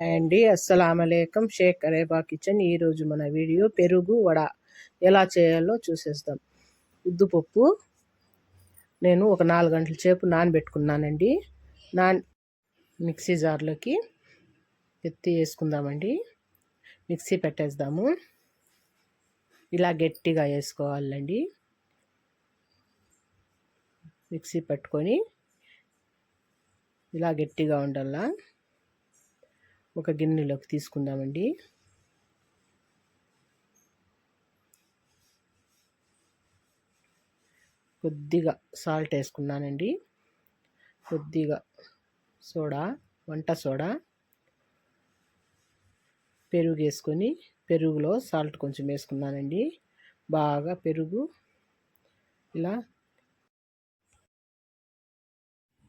అండి. అస్సలామలేకం షేక్ అరేబా కిచెన్. ఈరోజు మన వీడియో పెరుగు వడ ఎలా చేయాలో చూసేస్తాం ఉద్దుపప్పు నేను ఒక నాలుగు గంటల సేపు నానబెట్టుకున్నానండి. నాన్ మిక్సీ జార్లోకి ఎత్తి వేసుకుందామండి. మిక్సీ పెట్టేద్దాము. ఇలా గట్టిగా వేసుకోవాలండి. మిక్సీ పెట్టుకొని ఇలా గట్టిగా ఉండాలా. ఒక గిన్నెలోకి తీసుకుందామండి. కొద్దిగా సాల్ట్ వేసుకున్నానండి. కొద్దిగా సోడా వంట సోడా. పెరుగు వేసుకొని పెరుగులో సాల్ట్ కొంచెం వేసుకున్నానండి. బాగా పెరుగు ఇలా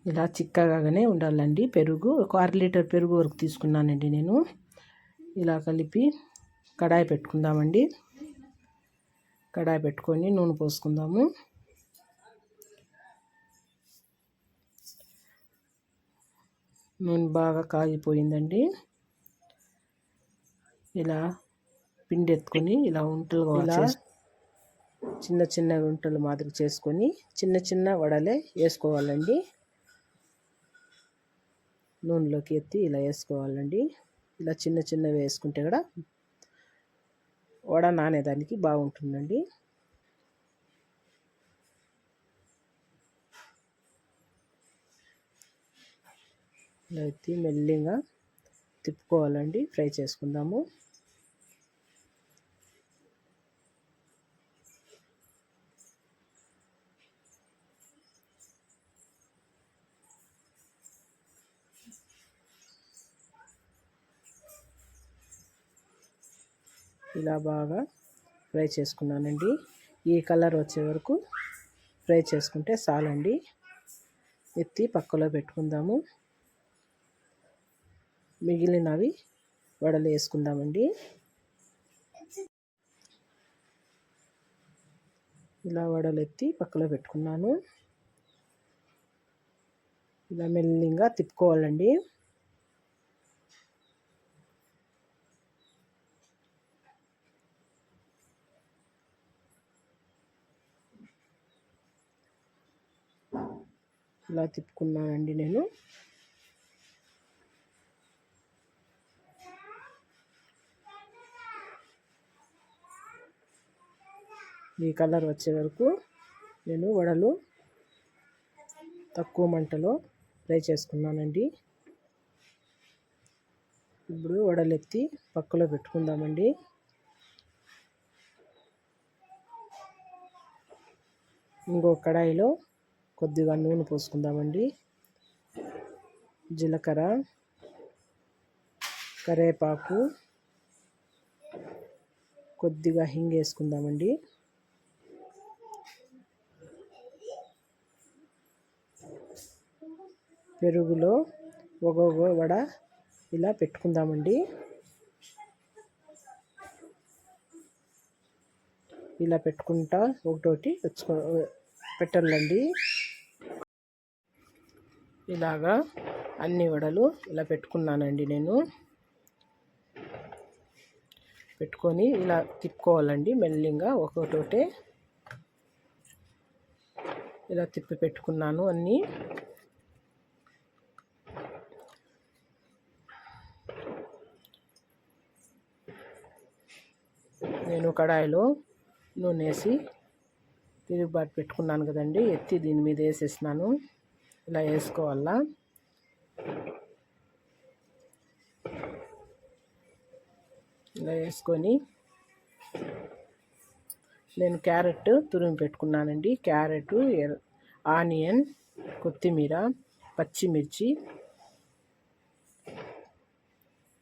ఇలా చిక్కగానే ఉండాలండి. పెరుగు ఒక అర లీటర్ పెరుగు వరకు తీసుకున్నానండి నేను. ఇలా కలిపి కడాయి పెట్టుకుందామండి. కడాయి పెట్టుకొని నూనె పోసుకుందాము. నూనె బాగా కాగిపోయిందండి. ఇలా పిండి ఎత్తుకొని ఇలా ఉంటలు ఇలా చిన్న చిన్న ఉంటలు మాదిరి చేసుకొని చిన్న చిన్న వడలే వేసుకోవాలండి. నూనెలోకి ఎత్తి ఇలా వేసుకోవాలండి. ఇలా చిన్న చిన్నవి వేసుకుంటే కూడా వడ నానేదానికి బాగుంటుందండి. ఇలా ఎత్తి మెల్లిగా తిప్పుకోవాలండి. ఫ్రై చేసుకుందాము. ఇలా బాగా ఫ్రై చేసుకున్నానండి. ఈ కలర్ వచ్చే వరకు ఫ్రై చేసుకుంటే చాలండి. ఎత్తి పక్కలో పెట్టుకుందాము. మిగిలినవి వడలు వేసుకుందామండి. ఇలా వడలు ఎత్తి పక్కలో పెట్టుకున్నాను. ఇలా మెల్లిగా తిప్పుకోవాలండి. ఇలా తిప్పుకున్నానండి నేను. ఈ కలర్ వచ్చే వరకు నేను వడలు తక్కువ మంటలో ఫ్రై చేసుకున్నానండి. ఇప్పుడు వడలెత్తి పక్కలో పెట్టుకుందామండి. ఇంకో కడాయిలో కొద్దిగా నూనె పోసుకుందామండి. జీలకర్ర కరేపాకు కొద్దిగా హింగ్ వేసుకుందామండి. పెరుగులో ఒక వడ ఇలా పెట్టుకుందామండి. ఇలా పెట్టుకుంటా ఒకటోటి వచ్చుకో పెట్టాలండి. ఇలాగా అన్ని వడలు ఇలా పెట్టుకున్నానండి నేను. పెట్టుకొని ఇలా తిప్పుకోవాలండి మెల్లింగా ఒకటోటే ఇలా తిప్పి పెట్టుకున్నాను అన్నీ. నేను కడాయిలో నూనె వేసి తిరుగుబాటు పెట్టుకున్నాను కదండి ఎత్తి దీని మీద వేసేసినాను. ఇలా వేసుకోవాలా? ఇలా వేసుకొని నేను క్యారెట్ తురిమి పెట్టుకున్నానండి. క్యారెట్ ఆనియన్ కొత్తిమీర పచ్చిమిర్చి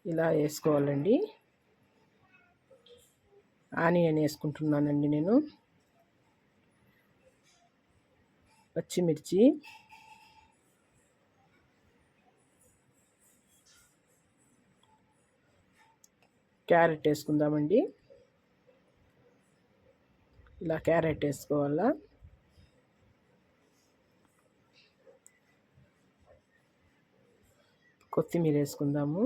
ఇలా వేసుకోవాలండి. ఆనియన్ వేసుకుంటున్నానండి నేను. పచ్చిమిర్చి క్యారెట్ వేసుకుందామండి. ఇలా క్యారెట్ వేసుకోవాలా. కొత్తిమీర వేసుకుందాము.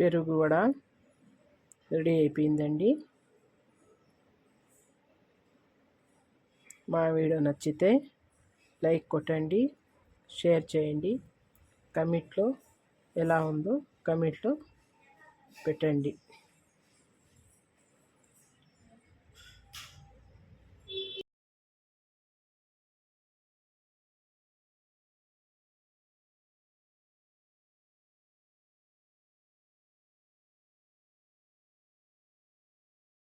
పెరుగు కూడా రెడీ అయిపోయిందండి. మా వీడియో నచ్చితే లైక్ కొట్టండి షేర్ చేయండి. కమెంట్లో ఎలా ఉందో కమెంట్లో పెట్టండి.